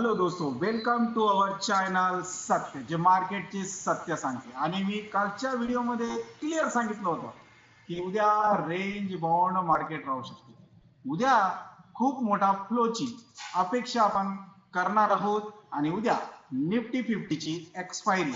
Hello दोस्तो welcome to our channel सत्य जे मार्केटची सत्य सांगते. आणि मी कालच्या व्हिडिओमध्ये क्लिअर सांगितलं होतं की उद्या रेंज बाउंड मार्केट राहू शकते. उद्या खूप मोठा फ्लोची अपेक्षा आपण करणार आहोत आणि उद्या निफ्टी फिफ्टीची एक्सपायरी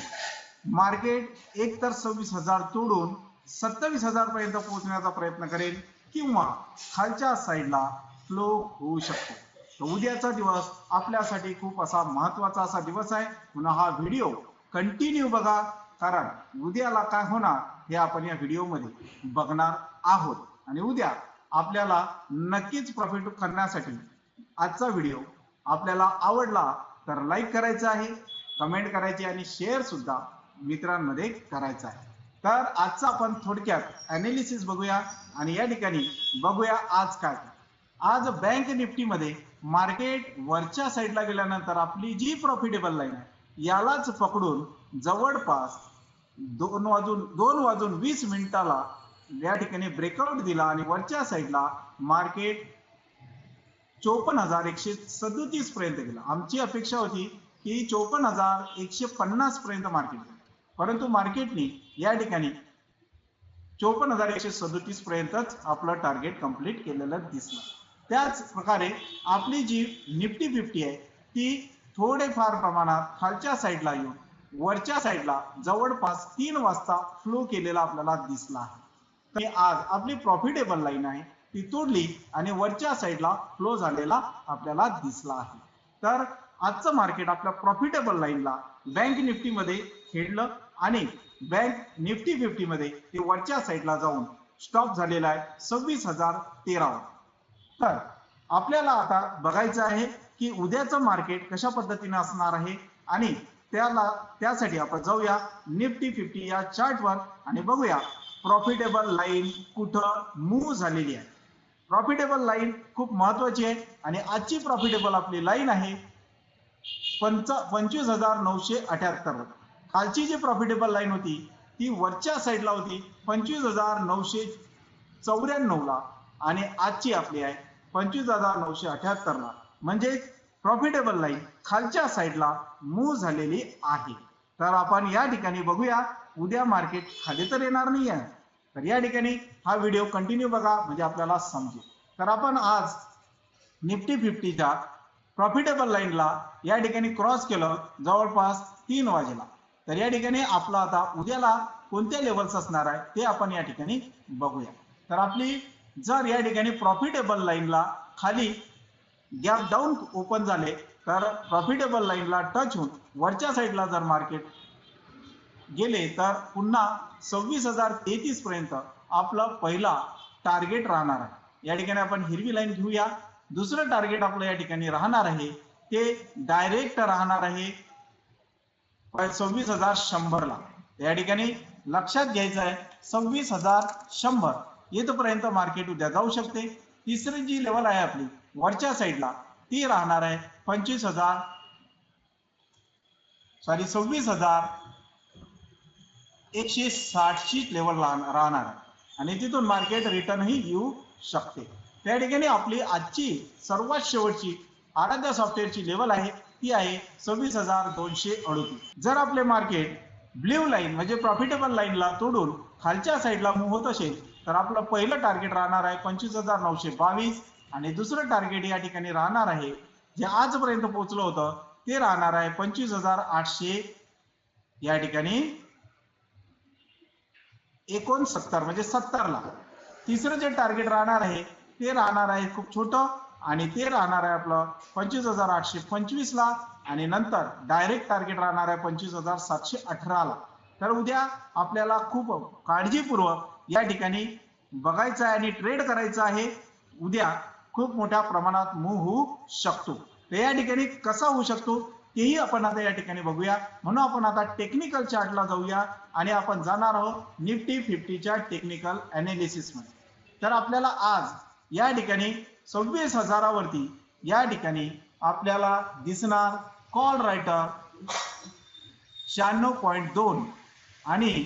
मार्केट एक तर सव्वीस हजार तोडून सत्तावीस हजार पर्यंत पोहोचण्याचा प्रयत्न करेल किंवा खालच्या साईडला फ्लो होऊ शकतो. तर उद्याचा दिवस आपल्यासाठी खूप असा महत्त्वाचा असा दिवस आहे. म्हणून हा व्हिडिओ कंटिन्यू बघा. कारण उद्याला काय होणार हे आपण या व्हिडिओमध्ये बघणार आहोत. आणि उद्या आपल्याला नक्कीच प्रॉफिट करण्यासाठी आजचा व्हिडिओ आपल्याला आवडला तर लाईक करायचा आहे कमेंट करायची आणि शेअर सुद्धा मित्रांमध्ये करायचा आहे. तर आजचा आपण थोडक्यात अनालिसिस बघूया आणि या ठिकाणी बघूया आज काय. आज बँक निफ्टीमध्ये मार्केट वरच्या साईडला गेल्यानंतर आपली जी प्रॉफिटेबल लाईन आहे यालाच पकडून जवळपास दोन वाजून दोन वाजून वीस मिनिटाला या ठिकाणी ब्रेकआउट दिला आणि वरच्या साईडला मार्केट चोपन्न हजार एकशे सदतीस पर्यंत गेला. आमची अपेक्षा होती की चोपन्न हजार एकशे पन्नास पर्यंत मार्केट गेलं परंतु मार्केटने या ठिकाणी चोपन्न हजार एकशे सदतीस पर्यंतच आपलं टार्गेट कंप्लीट केलेलं दिसलं. त्याच प्रकारे आपली जी निफ्टी फिफ्टी आहे ती थोडेफार प्रमाणात खालच्या साईडला येऊन वरच्या साईडला जवळपास तीन वाजता फ्लो केलेला आपल्याला दिसला आहे. तर आज आपली प्रॉफिटेबल लाईन आहे ती तोडली आणि वरच्या साईडला फ्लो झालेला आपल्याला दिसला आहे. तर आजचं मार्केट आपल्या प्रॉफिटेबल लाईनला बँक निफ्टीमध्ये खेळलं आणि बँक निफ्टी फिफ्टी मध्ये ते वरच्या साईडला जाऊन स्टॉप झालेला आहे सव्वीस हजार तेरावर. तर आपल्याला आता बघायचं आहे की उद्याचं मार्केट कशा पद्धतीने असणार आहे? आणि त्याला त्यासाठी आपण जाऊया निफ्टी फिफ्टी या चार्टवर आणि बघूया प्रॉफिटेबल लाईन कुठं मूव्ह झालेली आहे. प्रॉफिटेबल लाईन खूप महत्वाची आहे आणि आजची प्रॉफिटेबल आपली लाईन आहे पंच पंचवीस हजार नऊशे अठ्याहत्तर. कालची जी प्रॉफिटेबल लाईन होती ती वरच्या साईडला होती पंचवीस हजार नऊशे चौऱ्याण्णवला आणि आजची आपली आहे पंचवीस हजार नऊशे अठ्याहत्तरला म्हणजे प्रॉफिटेबल लाईन खालच्या साईडला मूव्ह झालेली आहे. तर आपण या ठिकाणी बघूया उद्या मार्केट खाली तर येणार नाही आहे तर या ठिकाणी हा व्हिडिओ कंटिन्यू बघा म्हणजे आपल्याला समजेल. तर आपण आज निफ्टी फिफ्टीच्या प्रॉफिटेबल लाईनला या ठिकाणी क्रॉस केलं जवळपास तीन वाजेला. तर या ठिकाणी आपला आता उद्याला कोणत्या लेवल्स असणार आहे ते आपण या ठिकाणी बघूया. तर आपली जर या ठिकाणी प्रॉफिटेबल लाईनला खाली गॅप डाऊन ओपन झाले तर प्रॉफिटेबल लाईनला टच होऊन वरच्या साईडला जर मार्केट गेले तर पुन्हा सव्वीस हजार तेहतीस पर्यंत आपलं पहिला टार्गेट राहणार आहे. या ठिकाणी आपण हिरवी लाईन घेऊया. दुसरं टार्गेट आपलं या ठिकाणी राहणार आहे ते डायरेक्ट राहणार आहे सव्वीस हजार शंभरला. या ठिकाणी लक्षात घ्यायचं आहे सव्वीस हजार शंभर. इथपर्यंत मार्केट उद्या जाऊ शकते. तिसरी जी लेवल आहे आपली वरच्या साईडला ती राहणार आहे पंचवीस हजार सॉरी सव्वीस हजार एकशे साठची लेवल राहणार आहे. आणि तिथून मार्केट रिटर्नही येऊ शकते. त्या ठिकाणी आपली आजची सर्वात शेवटची आराध्या सॉफ्टवेअरची लेवल आहे ती आहे सव्वीस हजार दोनशे अडोतीस. जर आपले मार्केट ब्ल्यू लाईन म्हणजे प्रॉफिटेबल लाईनला तोडून खालच्या साईडला मूव्ह होत असेल तर आपलं पहिलं टार्गेट राहणार आहे पंचवीस हजार नऊशे बावीस आणि दुसरं टार्गेट या ठिकाणी राहणार आहे जे आजपर्यंत पोहोचलं होतं ते राहणार आहे पंचवीस हजार आठशे या ठिकाणी एकोणसत्तर म्हणजे सत्तरला. तिसरं जे टार्गेट राहणार आहे ते राहणार आहे खूप छोटं आणि ते राहणार आहे आपलं पंचवीस हजार आठशे पंचवीसला आणि नंतर डायरेक्ट टार्गेट राहणार आहे पंचवीस हजार सातशे अठराला. तर उद्या आपल्याला खूप काळजीपूर्वक या ठिकाणी बघायचं आहे आणि ट्रेड करायचं आहे उद्या खूप मोठ्या प्रमाणात मूव्ह होऊ शकतो. तर या ठिकाणी कसा होऊ शकतो तेही आपण आता या ठिकाणी बघूया. म्हणून आपण आता टेक्निकल चार्टला जाऊया आणि आपण जाणार आहोत निफ्टी फिफ्टीच्या टेक्निकल अनालिसिसमध्ये. तर आपल्याला आज या ठिकाणी सव्वीस हजारावरती या ठिकाणी आपल्याला दिसणार कॉल रायटर शहाण्णव पॉईंट दोन. आणि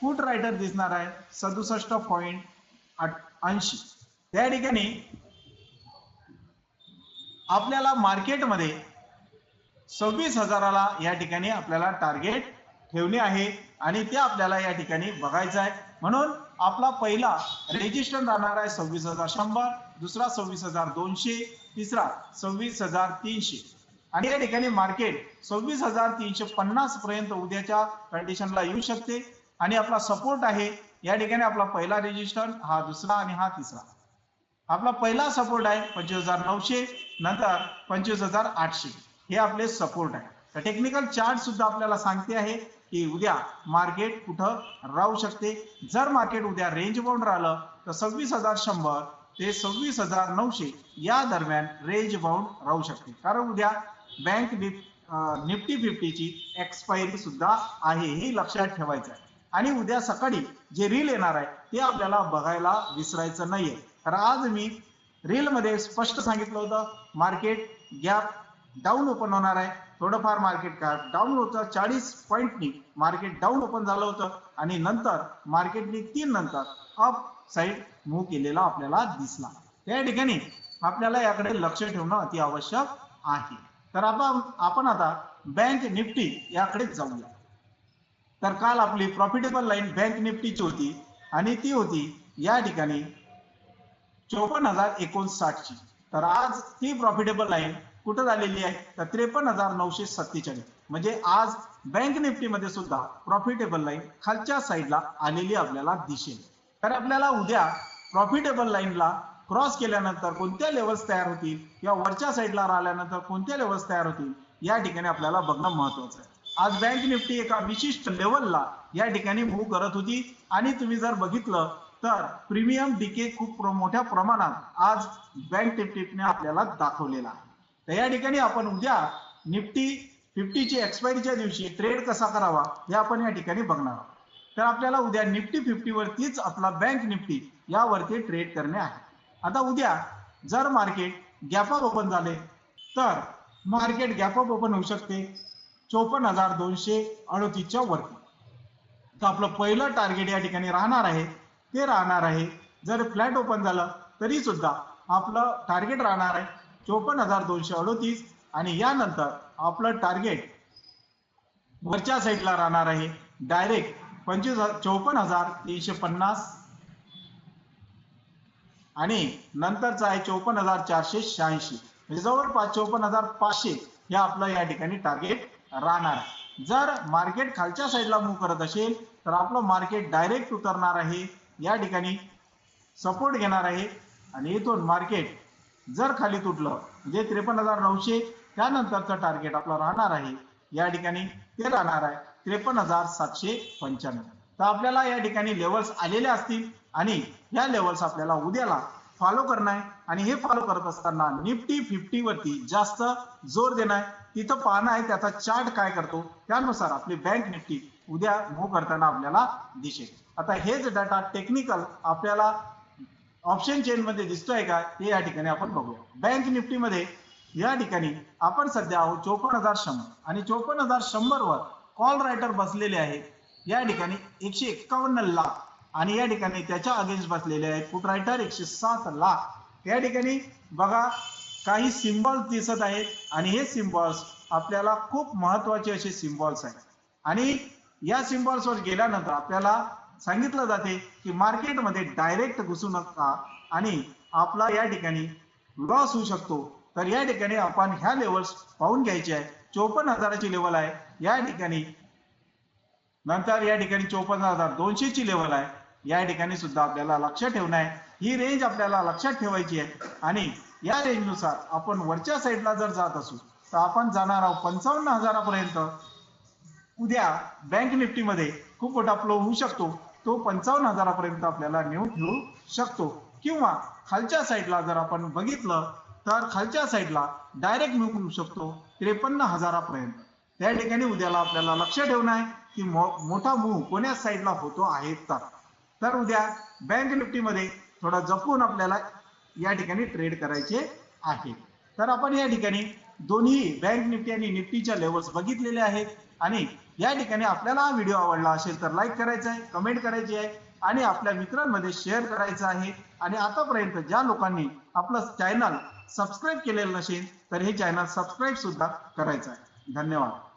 फूट रायटर दिसणार आहे सदुसष्ट पॉईंट ऐंशी. त्या ठिकाणी आपल्याला मार्केटमध्ये सव्वीस हजाराला या ठिकाणी आपल्याला टार्गेट ठेवणे आहे आणि ते आपल्याला या ठिकाणी बघायचं आहे. म्हणून आपला पहिला रेजिस्टर राहणार आहे सव्वीस हजार शंभर दुसरा सव्वीस हजार दोनशे तिसरा सव्वीस हजार तीनशे. आणि या ठिकाणी मार्केट सव्वीस हजार तीनशे पन्नास पर्यंत उद्याच्या कंडिशनला येऊ शकते. आणि आपला सपोर्ट आहे या ठिकाणी आपला पहिला रेजिस्टर हा दुसरा आणि हा तिसरा. आपला पहिला सपोर्ट आहे पंचवीस हजार नऊशे नंतर पंचवीस हजार आठशे. हे आपले सपोर्ट आहे. तर टेक्निकल चार्ट सुद्धा आपल्याला सांगते आहे की उद्या मार्केट कुठं राहू शकते. जर मार्केट उद्या रेंज बाउंड राहिलं तर सव्वीस हजार शंभर ते सव्वीस हजार नऊशे या दरम्यान रेंज बाउंड राहू शकते. कारण उद्या बँक निफ्टी फिफ्टीची एक्सपायरी सुद्धा आहे हे लक्षात ठेवायचं आहे. आणि उद्या सकाळी जे रील येणार आहे ते आपल्याला बघायला विसरायचं नाहीये. तर आज मी रील मध्ये स्पष्ट सांगितलं होतं मार्केट गॅप डाऊन ओपन होणार आहे. थोडंफार मार्केट गॅप डाऊन होतं. चाळीस पॉईंटनी मार्केट डाऊन ओपन झालं होतं. आणि नंतर मार्केटनी तीन नंतर अप साईड मूव्ह केलेला आपल्याला दिसला. त्या ठिकाणी आपल्याला याकडे लक्ष ठेवणं अति आवश्यक आहे. तर आपण आपण आता बँक निफ्टी याकडे जाऊया. तर काल आपली प्रॉफिटेबल लाईन बँक निफ्टीची होती आणि ती होती या ठिकाणी चोपन्न हजार एकोणसाठची. तर आज ती प्रॉफिटेबल लाईन कुठं झालेली आहे? तर त्रेपन्न हजार नऊशे सत्तेचाळीस. म्हणजे आज बँक निफ्टीमध्ये सुद्धा प्रॉफिटेबल लाईन खालच्या साईडला आलेली आपल्याला दिसेल. तर आपल्याला उद्या प्रॉफिटेबल लाईनला क्रॉस केल्यानंतर कोणत्या लेवल्स तयार होतील? किंवा वरच्या साईडला राहिल्यानंतर कोणत्या लेवल्स तयार होतील? या ठिकाणी आपल्याला बघणं महत्वाचं आहे. आज बँक निफ्टी एका विशिष्ट लेवलला या ठिकाणी मूव्ह करत होती. आणि तुम्ही जर बघितलं तर प्रीमियम डीके खूप मोठ्या प्रमाणात आज बँक निफ्टीने आपल्याला दाखवलेला आहे. तर या ठिकाणी आपण उद्या निफ्टी फिफ्टीची एक्सपायरीच्या दिवशी ट्रेड कसा करावा हे आपण या ठिकाणी बघणार आहोत. तर आपल्याला उद्या निफ्टी फिफ्टी वरतीच आपला बँक निफ्टी यावरती ट्रेड करणे आहे. आता उद्या जर मार्केट गॅपअप ओपन झाले तर मार्केट गॅपअप ओपन होऊ शकते. चोपन्न हजार दोनशे अडतीसच्या वरती तर आपलं पहिलं टार्गेट या ठिकाणी राहणार आहे. ते राहणार आहे. जर फ्लॅट ओपन झालं तरी सुद्धा आपलं टार्गेट राहणार आहे चोपन्न हजार दोनशे अडतीस. आणि यानंतर आपलं टार्गेट वरच्या साईडला राहणार आहे. डायरेक्ट पंचवीस चोपन्न हजार तीनशे पन्नास. आणि नंतरचा आहे चोपन्न हजार चारशे शहाऐंशी. म्हणजे जवळपास चोपन्न हजार पाचशे हे आपलं या ठिकाणी टार्गेट राहणार. जर मार्केट खालच्या साईडला मूव्ह करत असेल तर आपलं मार्केट डायरेक्ट उतरणार आहे. या ठिकाणी सपोर्ट घेणार आहे. आणि इथून मार्केट जर खाली तुटलं म्हणजे त्रेपन्न हजार नऊशे त्यानंतरचं टार्गेट आपलं राहणार आहे. या ठिकाणी ते राहणार आहे त्रेपन्न हजार सातशे पंच्याण्णव. तर आपल्याला या ठिकाणी लेवल्स आलेले असतील आणि या लेवल्स आपल्याला उद्याला फॉलो करणं आहे आणि हे फॉलो करत असताना निफ्टी फिफ्टी वरती जास्त जोर देणं आहे. तिथं पाहणं आहे त्याचा चार्ट काय करतो? त्यानुसार आपली बँक निफ्टी उद्या मूव्ह करताना आपल्याला दिसेल. आता हेच डाटा टेक्निकल आपल्याला ऑप्शन चेन मध्ये दिसतोय का? ते या ठिकाणी आपण बघूया. बँक निफ्टी मध्ये या ठिकाणी आपण सध्या आहोत चोपन्न हजार शंभर आणि चोपन्न हजार शंभर वर कॉल रायटर बसलेले आहेत या ठिकाणी एकशे एक्कावन्न लाख आणि या ठिकाणी त्याच्या अगेन्स्ट बसलेले आहेत पुट रायटर एकशे सात लाख. या ठिकाणी बघा काही सिम्बॉल्स दिसत आहेत आणि हे सिम्बॉल्स आपल्याला खूप महत्त्वाचे असे सिम्बॉल्स आहेत. आणि या सिम्बॉल्स वर गेल्यानंतर आपल्याला सांगितलं जाते की मार्केटमध्ये डायरेक्ट घुसू नका आणि आपला या ठिकाणी लॉस होऊ शकतो. तर या ठिकाणी आपण ह्या लेवल्स पाहून घ्यायचे आहे. चोपन्न हजाराची लेवल आहे. या ठिकाणी नंतर या ठिकाणी चोपन्न हजार दोनशे ची लेवल आहे. या ठिकाणी सुद्धा आपल्याला लक्षात ठेवणं आहे. ही रेंज आपल्याला लक्षात ठेवायची आहे. आणि या रेंजनुसार आपण वरच्या साईडला जर जात असू तर आपण जाणार आहोत पंचावन्न हजारापर्यंत. उद्या बँक निफ्टीमध्ये खूप मोठा फ्लो होऊ शकतो. तो पंचावन्न हजारापर्यंत आपल्याला नेऊन ठेवू शकतो. किंवा खालच्या साईडला जर आपण बघितलं तर खालच्या साईडला डायरेक्ट मिळू शकतो त्रेपन्न हजारापर्यंत. त्या ठिकाणी उद्याला आपल्याला लक्ष ठेवणं आहे की मो- मोठा मूव कोण्या साईडला होतो आहे तर. तर उद्या बँक निफ्टीमध्ये थोडा जपून आपल्याला या ठिकाणी ट्रेड करायचे आहे. तर आपण या ठिकाणी दोन्ही बँक निफ्टी आणि निफ्टीच्या लेवल्स बघितलेले आहेत. आणि या ठिकाणी आपल्याला हा व्हिडिओ आवडला असेल तर लाईक करायचा आहे कमेंट करायची आहे आणि आपल्या मित्रांमध्ये शेअर करायचं आहे. आणि आतापर्यंत ज्या लोकांनी आपलं चॅनल सबस्क्राईब केलेलं नसेल तर हे चॅनल सबस्क्राईब सुद्धा करायचं आहे. धन्यवाद.